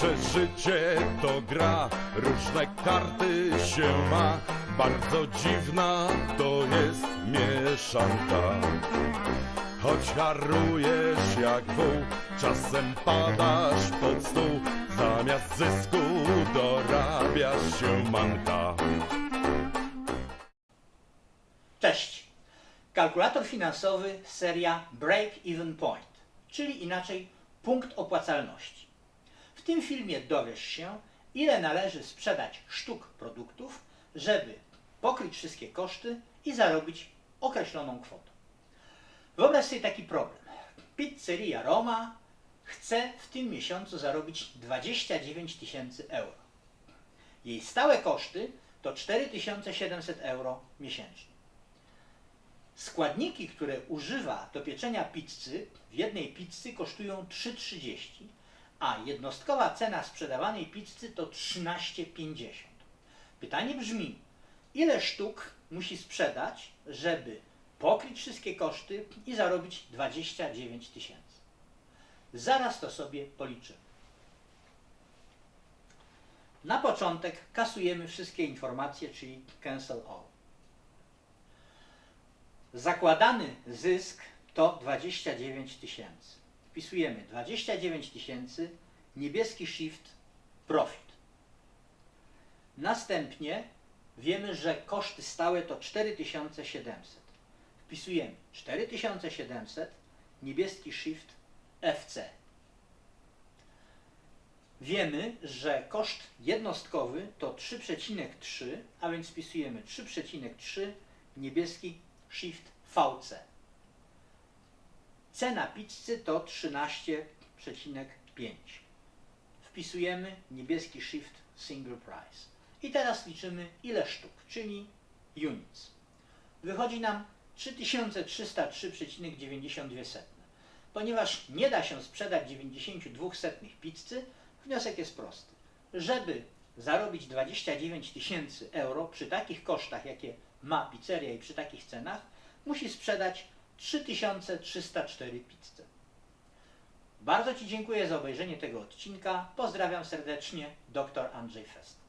że życie to gra, różne karty się ma, bardzo dziwna to jest mieszanka. Choć harujesz jak wół, czasem padasz pod stół, zamiast zysku dorabiasz się manka. Cześć! Kalkulator finansowy seria Break Even Point, czyli inaczej punkt opłacalności. Tym filmie dowiesz się, ile należy sprzedać sztuk produktów, żeby pokryć wszystkie koszty i zarobić określoną kwotę. Wyobraź sobie taki problem. Pizzeria Roma chce w tym miesiącu zarobić 29 tysięcy euro. Jej stałe koszty to 4700 euro miesięcznie. Składniki, które używa do pieczenia pizzy, w jednej pizzy kosztują 3,30, a jednostkowa cena sprzedawanej pizzy to 13,50. Pytanie brzmi, ile sztuk musi sprzedać, żeby pokryć wszystkie koszty i zarobić 29 tysięcy? Zaraz to sobie policzymy. Na początek kasujemy wszystkie informacje, czyli cancel all. Zakładany zysk to 29 tysięcy. Wpisujemy 29 tysięcy, niebieski shift profit. Następnie wiemy, że koszty stałe to 4700. Wpisujemy 4700, niebieski shift FC. Wiemy, że koszt jednostkowy to 3,3, a więc wpisujemy 3,3, niebieski Shift VC. Cena pizzy to 13,5. Wpisujemy niebieski Shift Single Price. I teraz liczymy ile sztuk, czyli units. Wychodzi nam 3303,92. Ponieważ nie da się sprzedać 92 setnych pizzy, wniosek jest prosty. Żeby zarobić 29 tysięcy euro przy takich kosztach, jakie ma pizzeria i przy takich cenach, musi sprzedać 3304 pizze. Bardzo Ci dziękuję za obejrzenie tego odcinka. Pozdrawiam serdecznie, dr Andrzej Fest.